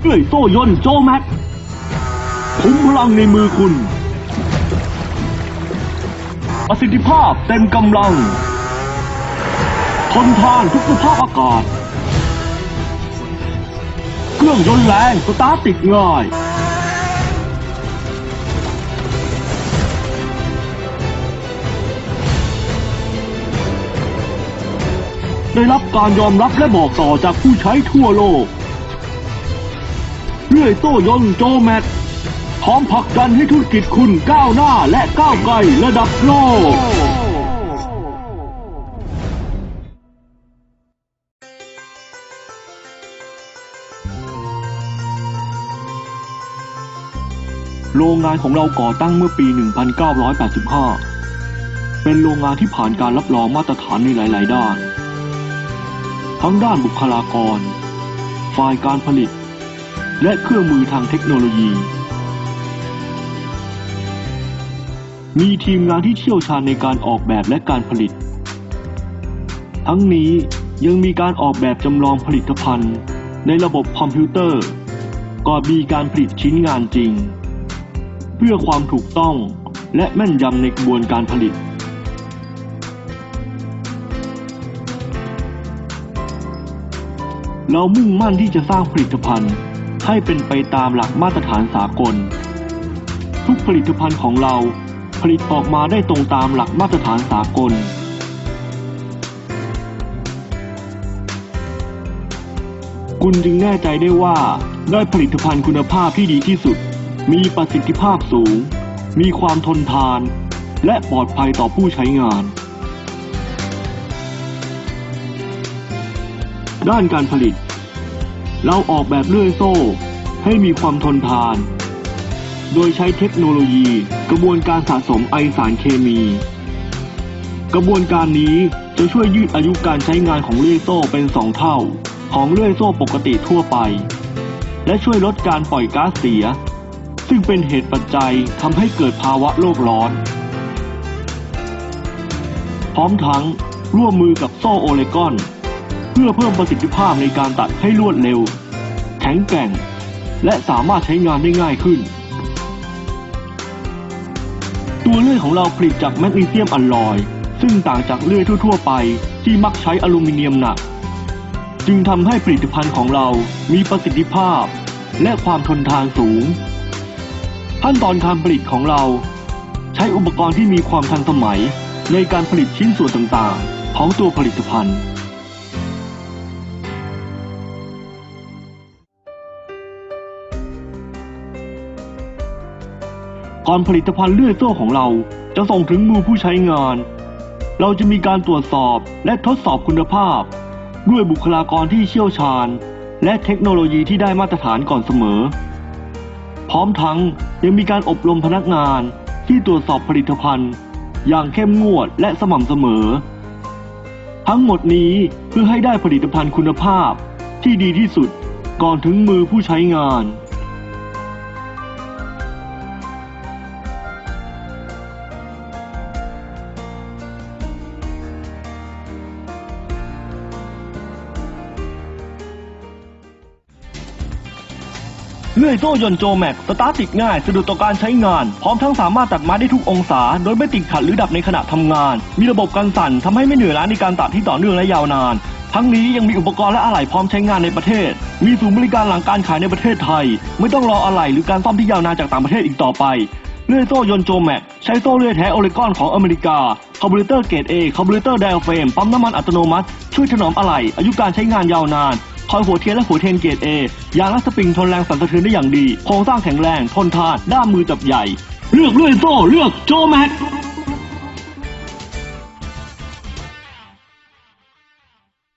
เลื่อยโซ่ยนต์โจแม็กคุมพลังในมือคุณ ประสิทธิภาพเต็มกำลัง ทนทานทุกสภาพอากาศ เครื่องยนต์แรงสตาร์ทติดง่าย ได้รับการยอมรับและบอกต่อจากผู้ใช้ทั่วโลก รื่อยโต้ยนโจแมทพร้อมผลักดันให้ธุรกิจคุณก้าวหน้าและก้าวไกลระดับโลก โรงงานของเราก่อตั้งเมื่อปี 1985 เป็นโรงงานที่ผ่านการรับรองมาตรฐานในหลาย ๆ ด้าน ทั้งด้านบุคลากร ฝ่ายการผลิต และเครื่องมือทางเทคโนโลยี มีทีมงานที่เชี่ยวชาญในการออกแบบและการผลิต ทั้งนี้ยังมีการออกแบบจำลองผลิตภัณฑ์ ในระบบคอมพิวเตอร์ ก่อนมีการผลิตชิ้นงานจริง เพื่อความถูกต้องและแม่นยำในกระบวนการผลิตเรามุ่งมั่นที่จะสร้างผลิตภัณฑ์ ให้เป็นไปตามหลักมาตรฐานสากล ทุกผลิตภัณฑ์ของเราผลิตออกมาได้ตรงตามหลักมาตรฐานสากล คุณจึงแน่ใจได้ว่าได้ผลิตภัณฑ์คุณภาพที่ดีที่สุด มีประสิทธิภาพสูง มีความทนทาน และปลอดภัยต่อผู้ใช้งาน ด้านการผลิต เราออกแบบเลื่อยโซ่ ให้มีความทนทาน โดยใช้เทคโนโลยี กระบวนการสะสมไอสารเคมี กระบวนการนี้จะช่วยยืดอายุการใช้งานของเลื่อยโซ่เป็นสองเท่า ของเลื่อยโซ่ปกติทั่วไป และช่วยลดการปล่อยก๊าซเสีย ซึ่งเป็นเหตุปัจจัยทำให้เกิดภาวะโลกร้อน พร้อมทั้งร่วมมือกับโซ่โอเลกอน พื่อเพิ่มประสิทธิภาพในการตัดให้รวดเร็ว แข็งแกร่ง และสามารถใช้งานได้ง่ายขึ้น ตัวเลื่อยของเราผลิตจากแมกนีเซียมอลลอย ซึ่งต่างจากเลื่อยทั่ว ๆ ไปที่มักใช้อลูมิเนียมหนัก จึงทำให้ผลิตภัณฑ์ของเรามีประสิทธิภาพ และความทนทานสูง ขั้นตอนการผลิตของเรา ใช้อุปกรณ์ที่มีความทันสมัยในการผลิตชิ้นส่วนต่างๆ ของตัวผลิตภัณฑ์ ก่อนผลิตภัณฑ์เลื่อยโซ่ของเราจะส่งถึงมือผู้ใช้งาน เราจะมีการตรวจสอบและทดสอบคุณภาพ ด้วยบุคลากรที่เชี่ยวชาญ และเทคโนโลยีที่ได้มาตรฐานก่อนเสมอ พร้อมทั้งยังมีการอบรมพนักงานที่ตรวจสอบผลิตภัณฑ์ อย่างเข้มงวดและสม่ำเสมอ ทั้งหมดนี้เพื่อให้ได้ผลิตภัณฑ์คุณภาพที่ดีที่สุดก่อนถึงมือผู้ใช้งาน เลื่อยโซ่ยนต์โจแม็กสตาร์ทติดง่ายสะดวกต่อการใช้งาน พร้อมทั้งสามารถตัดไม้ได้ทุกองศา โดยไม่ติดขัดหรือดับในขณะทำงาน มีระบบกันสั่นทำให้ไม่เหนื่อยล้าในการตัดที่ต่อเนื่องและยาวนาน ทั้งนี้ยังมีอุปกรณ์และอะไหล่พร้อมใช้งานในประเทศ มีศูนย์บริการหลังการขายในประเทศไทย ไม่ต้องรออะไหล่หรือการซ่อมที่ยาวนานจากต่างประเทศอีกต่อไปเลื่อยโซ่ยนต์โจแม็กใช้โซ่เลื่อยแท้โอเลกอนของอเมริกาคาร์บูเรเตอร์เกรด A คาร์บูเรเตอร์ไดอะเฟรมปั๊มน้ำมันอัตโนมัติ ช่วยถนอมอะไหล่อายุการใช้งานยาวนาน คอยหัวเทียนและหัวเทียนเกรด A ยางและสปริงทนแรงสั่นสะเทือนได้อย่างดี โครงสร้างแข็งแรง ทนทาน ด้ามมือจับใหญ่ เลือกเลื่อยโซ่ เลือกโจแม็ก